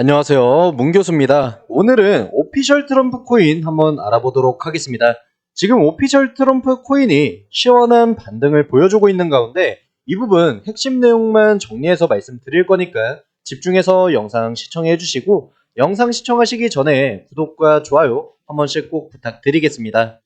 안녕하세요. 문 교수입니다. 오늘은 오피셜 트럼프 코인 한번 알아보도록 하겠습니다. 지금 오피셜 트럼프 코인이 시원한 반등을 보여주고 있는 가운데 이 부분 핵심 내용만 정리해서 말씀드릴 거니까 집중해서 영상 시청해 주시고 영상 시청하시기 전에 구독과 좋아요 한 번씩 꼭 부탁드리겠습니다.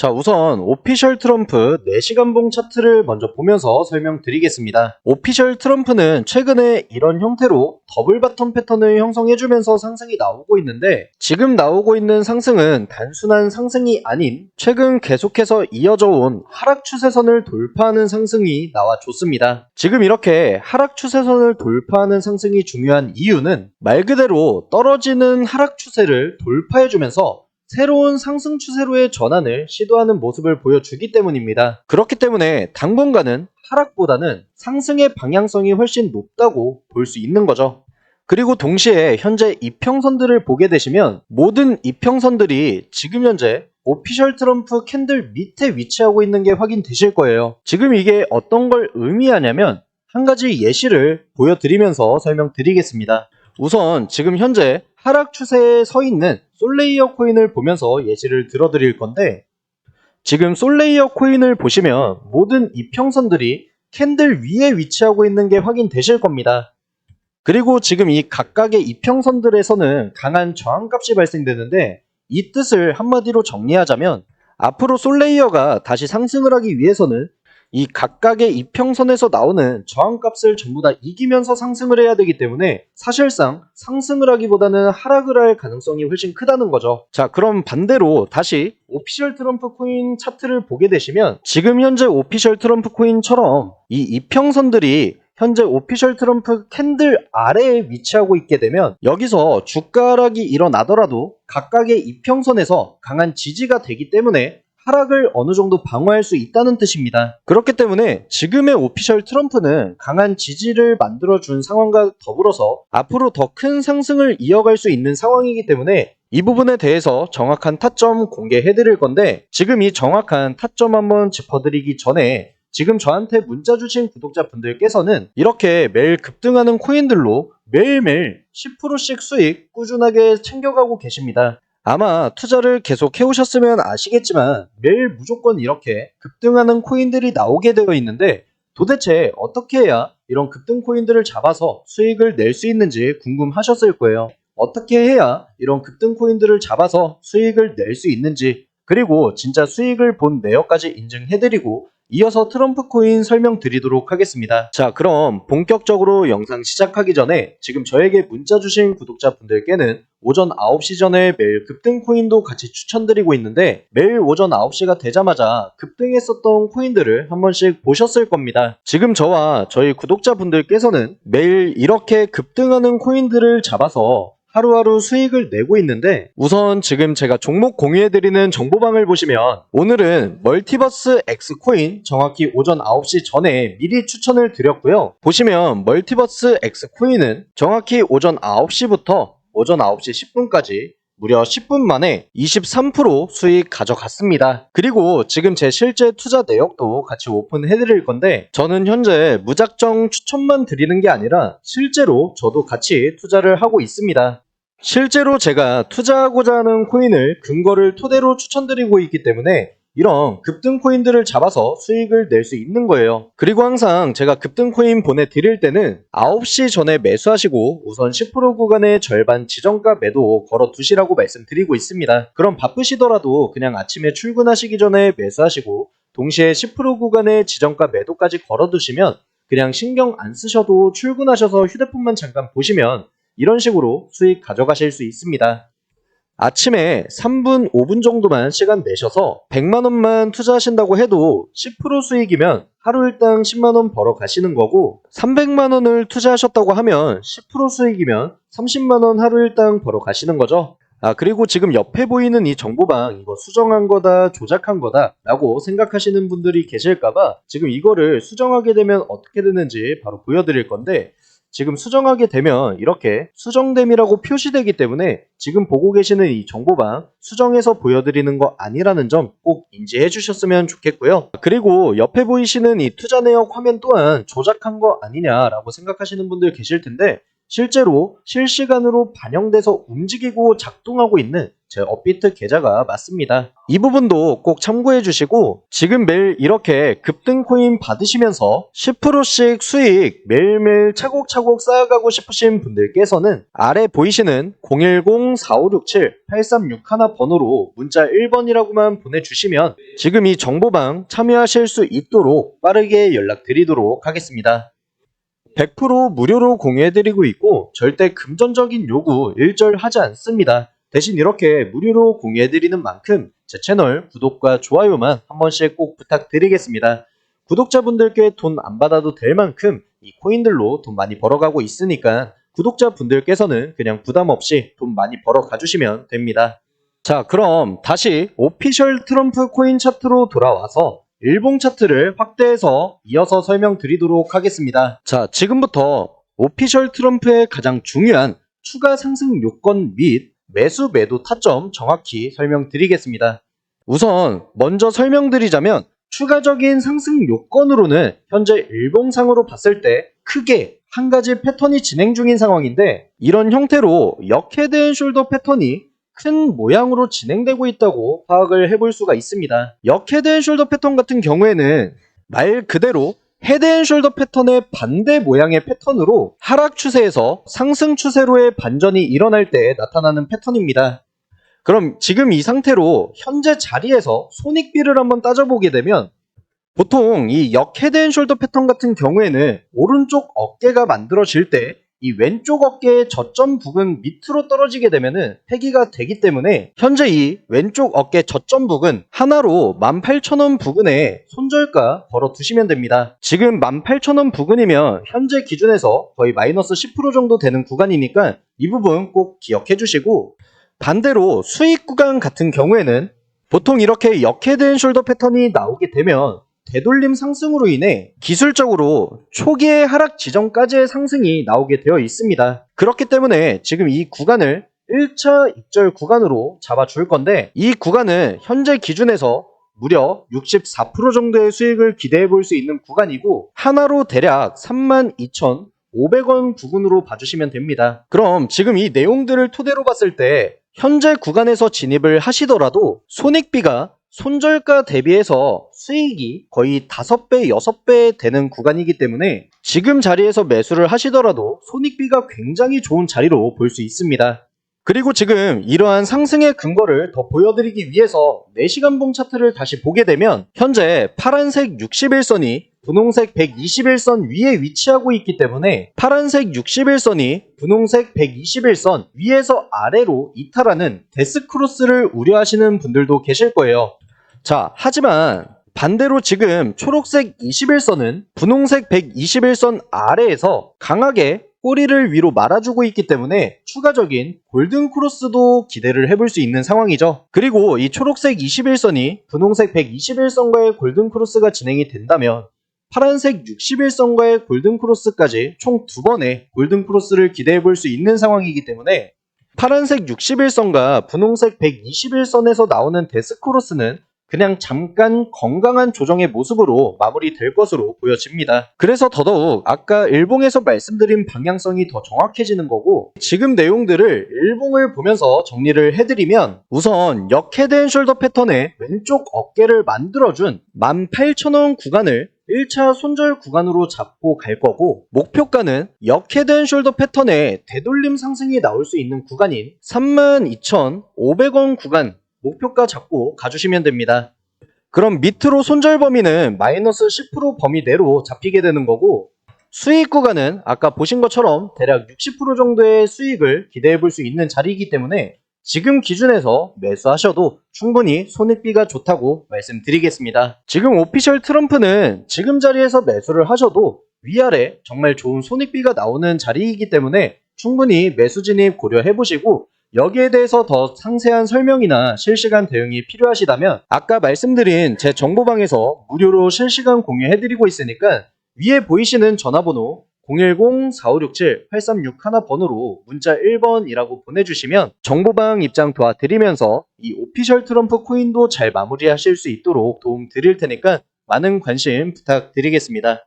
자, 우선 오피셜 트럼프 4시간 봉 차트를 먼저 보면서 설명드리겠습니다. 오피셜 트럼프는 최근에 이런 형태로 더블 바텀 패턴을 형성해주면서 상승이 나오고 있는데 지금 나오고 있는 상승은 단순한 상승이 아닌 최근 계속해서 이어져 온 하락 추세선을 돌파하는 상승이 나와줬습니다. 지금 이렇게 하락 추세선을 돌파하는 상승이 중요한 이유는 말 그대로 떨어지는 하락 추세를 돌파해주면서 새로운 상승 추세로의 전환을 시도하는 모습을 보여주기 때문입니다. 그렇기 때문에 당분간은 하락보다는 상승의 방향성이 훨씬 높다고 볼 수 있는 거죠. 그리고 동시에 현재 이평선들을 보게 되시면 모든 이평선들이 지금 현재 오피셜 트럼프 캔들 밑에 위치하고 있는 게 확인되실 거예요. 지금 이게 어떤 걸 의미하냐면 한 가지 예시를 보여드리면서 설명드리겠습니다. 우선 지금 현재 하락 추세에 서 있는 솔레이어 코인을 보면서 예시를 들어드릴 건데 지금 솔레이어 코인을 보시면 모든 이평선들이 캔들 위에 위치하고 있는 게 확인되실 겁니다. 그리고 지금 이 각각의 이평선들에서는 강한 저항값이 발생되는데 이 뜻을 한마디로 정리하자면 앞으로 솔레이어가 다시 상승을 하기 위해서는 이 각각의 이평선에서 나오는 저항값을 전부 다 이기면서 상승을 해야 되기 때문에 사실상 상승을 하기보다는 하락을 할 가능성이 훨씬 크다는 거죠. 자, 그럼 반대로 다시 오피셜 트럼프 코인 차트를 보게 되시면 지금 현재 오피셜 트럼프 코인처럼 이 이평선들이 현재 오피셜 트럼프 캔들 아래에 위치하고 있게 되면 여기서 주가락이 일어나더라도 각각의 이평선에서 강한 지지가 되기 때문에 하락을 어느 정도 방어할 수 있다는 뜻입니다. 그렇기 때문에 지금의 오피셜 트럼프는 강한 지지를 만들어준 상황과 더불어서 앞으로 더 큰 상승을 이어갈 수 있는 상황이기 때문에 이 부분에 대해서 정확한 타점 공개해 드릴 건데 지금 이 정확한 타점 한번 짚어드리기 전에 지금 저한테 문자 주신 구독자분들께서는 이렇게 매일 급등하는 코인들로 매일매일 10%씩 수익 꾸준하게 챙겨가고 계십니다. 아마 투자를 계속 해오셨으면 아시겠지만 매일 무조건 이렇게 급등하는 코인들이 나오게 되어 있는데 도대체 어떻게 해야 이런 급등 코인들을 잡아서 수익을 낼 수 있는지 궁금하셨을 거예요. 어떻게 해야 이런 급등 코인들을 잡아서 수익을 낼 수 있는지 그리고 진짜 수익을 본 내역까지 인증해드리고 이어서 트럼프 코인 설명드리도록 하겠습니다. 자, 그럼 본격적으로 영상 시작하기 전에 지금 저에게 문자 주신 구독자분들께는 오전 9시 전에 매일 급등 코인도 같이 추천드리고 있는데 매일 오전 9시가 되자마자 급등했었던 코인들을 한 번씩 보셨을 겁니다. 지금 저와 저희 구독자분들께서는 매일 이렇게 급등하는 코인들을 잡아서 하루하루 수익을 내고 있는데 우선 지금 제가 종목 공유해드리는 정보방을 보시면 오늘은 멀티버스 X 코인 정확히 오전 9시 전에 미리 추천을 드렸고요. 보시면 멀티버스 X 코인은 정확히 오전 9시부터 오전 9시 10분까지 무려 10분 만에 23% 수익 가져갔습니다. 그리고 지금 제 실제 투자 내역도 같이 오픈해 드릴 건데 저는 현재 무작정 추천만 드리는 게 아니라 실제로 저도 같이 투자를 하고 있습니다. 실제로 제가 투자하고자 하는 코인을 근거를 토대로 추천드리고 있기 때문에 이런 급등 코인들을 잡아서 수익을 낼 수 있는 거예요. 그리고 항상 제가 급등 코인 보내드릴 때는 9시 전에 매수하시고 우선 10% 구간의 절반 지정가 매도 걸어 두시라고 말씀드리고 있습니다. 그럼 바쁘시더라도 그냥 아침에 출근하시기 전에 매수하시고 동시에 10% 구간의 지정가 매도까지 걸어 두시면 그냥 신경 안 쓰셔도 출근하셔서 휴대폰만 잠깐 보시면 이런 식으로 수익 가져가실 수 있습니다. 아침에 3분, 5분 정도만 시간 내셔서 100만원만 투자하신다고 해도 10% 수익이면 하루 일당 10만원 벌어 가시는 거고 300만원을 투자하셨다고 하면 10% 수익이면 30만원 하루 일당 벌어 가시는 거죠. 아, 그리고 지금 옆에 보이는 이 정보방 이거 수정한 거다, 조작한 거다 라고 생각하시는 분들이 계실까봐 지금 이거를 수정하게 되면 어떻게 되는지 바로 보여드릴 건데 지금 수정하게 되면 이렇게 수정됨이라고 표시되기 때문에 지금 보고 계시는 이 정보방 수정해서 보여드리는 거 아니라는 점 꼭 인지해 주셨으면 좋겠고요. 그리고 옆에 보이시는 이 투자 내역 화면 또한 조작한 거 아니냐라고 생각하시는 분들 계실 텐데 실제로 실시간으로 반영돼서 움직이고 작동하고 있는 제 업비트 계좌가 맞습니다. 이 부분도 꼭 참고해 주시고 지금 매일 이렇게 급등 코인 받으시면서 10%씩 수익 매일매일 차곡차곡 쌓아가고 싶으신 분들께서는 아래 보이시는 010-4567-8361 번호로 문자 1번이라고만 보내주시면 지금 이 정보방 참여하실 수 있도록 빠르게 연락드리도록 하겠습니다. 100% 무료로 공유해드리고 있고 절대 금전적인 요구 일절하지 않습니다. 대신 이렇게 무료로 공유해드리는 만큼 제 채널 구독과 좋아요만 한 번씩 꼭 부탁드리겠습니다. 구독자분들께 돈 안 받아도 될 만큼 이 코인들로 돈 많이 벌어가고 있으니까 구독자분들께서는 그냥 부담 없이 돈 많이 벌어 가 주시면 됩니다. 자, 그럼 다시 오피셜 트럼프 코인 차트로 돌아와서 일봉 차트를 확대해서 이어서 설명드리도록 하겠습니다. 자, 지금부터 오피셜 트럼프의 가장 중요한 추가 상승 요건 및 매수 매도 타점 정확히 설명드리겠습니다. 우선 먼저 설명드리자면 추가적인 상승 요건으로는 현재 일봉상으로 봤을 때 크게 한 가지 패턴이 진행 중인 상황인데 이런 형태로 역헤드 앤 숄더 패턴이 큰 모양으로 진행되고 있다고 파악을 해볼 수가 있습니다. 역 헤드 앤 숄더 패턴 같은 경우에는 말 그대로 헤드 앤 숄더 패턴의 반대 모양의 패턴으로 하락 추세에서 상승 추세로의 반전이 일어날 때 나타나는 패턴입니다. 그럼 지금 이 상태로 현재 자리에서 손익비를 한번 따져보게 되면 보통 이 역 헤드 앤 숄더 패턴 같은 경우에는 오른쪽 어깨가 만들어질 때 이 왼쪽 어깨의 저점 부근 밑으로 떨어지게 되면은 폐기가 되기 때문에 현재 이 왼쪽 어깨 저점 부근 하나로 18,000원 부근에 손절가 걸어 두시면 됩니다. 지금 18,000원 부근이면 현재 기준에서 거의 마이너스 10% 정도 되는 구간이니까 이 부분 꼭 기억해 주시고 반대로 수익 구간 같은 경우에는 보통 이렇게 앤 숄더 패턴이 나오게 되면 되돌림 상승으로 인해 기술적으로 초기의 하락 지점까지의 상승이 나오게 되어 있습니다. 그렇기 때문에 지금 이 구간을 1차 입절 구간으로 잡아줄 건데 이 구간은 현재 기준에서 무려 64% 정도의 수익을 기대해 볼 수 있는 구간이고 하나로 대략 32,500원 부근으로 봐주시면 됩니다. 그럼 지금 이 내용들을 토대로 봤을 때 현재 구간에서 진입을 하시더라도 손익비가 손절가 대비해서 수익이 거의 5배, 6배 되는 구간이기 때문에 지금 자리에서 매수를 하시더라도 손익비가 굉장히 좋은 자리로 볼 수 있습니다. 그리고 지금 이러한 상승의 근거를 더 보여드리기 위해서 4시간 봉 차트를 다시 보게 되면 현재 파란색 61선이 분홍색 121선 위에 위치하고 있기 때문에 파란색 61선이 분홍색 121선 위에서 아래로 이탈하는 데스크로스를 우려하시는 분들도 계실 거예요. 자, 하지만 반대로 지금 초록색 21선은 분홍색 121선 아래에서 강하게 꼬리를 위로 말아주고 있기 때문에 추가적인 골든 크로스도 기대를 해볼 수 있는 상황이죠. 그리고 이 초록색 21선이 분홍색 121선과의 골든 크로스가 진행이 된다면 파란색 61선과의 골든 크로스까지 총 두 번의 골든 크로스를 기대해 볼 수 있는 상황이기 때문에 파란색 61선과 분홍색 121선에서 나오는 데스크로스는 그냥 잠깐 건강한 조정의 모습으로 마무리될 것으로 보여집니다. 그래서 더더욱 아까 일봉에서 말씀드린 방향성이 더 정확해지는 거고 지금 내용들을 일봉을 보면서 정리를 해드리면 우선 역 헤드 앤 숄더 패턴의 왼쪽 어깨를 만들어준 18,000원 구간을 1차 손절 구간으로 잡고 갈 거고 목표가는 역 헤드 앤 숄더 패턴의 되돌림 상승이 나올 수 있는 구간인 32,500원 구간 목표가 잡고 가주시면 됩니다. 그럼 밑으로 손절 범위는 마이너스 10% 범위 내로 잡히게 되는 거고 수익 구간은 아까 보신 것처럼 대략 60% 정도의 수익을 기대해 볼 수 있는 자리이기 때문에 지금 기준에서 매수하셔도 충분히 손익비가 좋다고 말씀드리겠습니다. 지금 오피셜 트럼프는 지금 자리에서 매수를 하셔도 위아래 정말 좋은 손익비가 나오는 자리이기 때문에 충분히 매수 진입 고려해 보시고 여기에 대해서 더 상세한 설명이나 실시간 대응이 필요하시다면 아까 말씀드린 제 정보방에서 무료로 실시간 공유해드리고 있으니까 위에 보이시는 전화번호 010-4567-8361 번호로 문자 1번이라고 보내주시면 정보방 입장 도와드리면서 이 오피셜 트럼프 코인도 잘 마무리하실 수 있도록 도움 드릴 테니까 많은 관심 부탁드리겠습니다.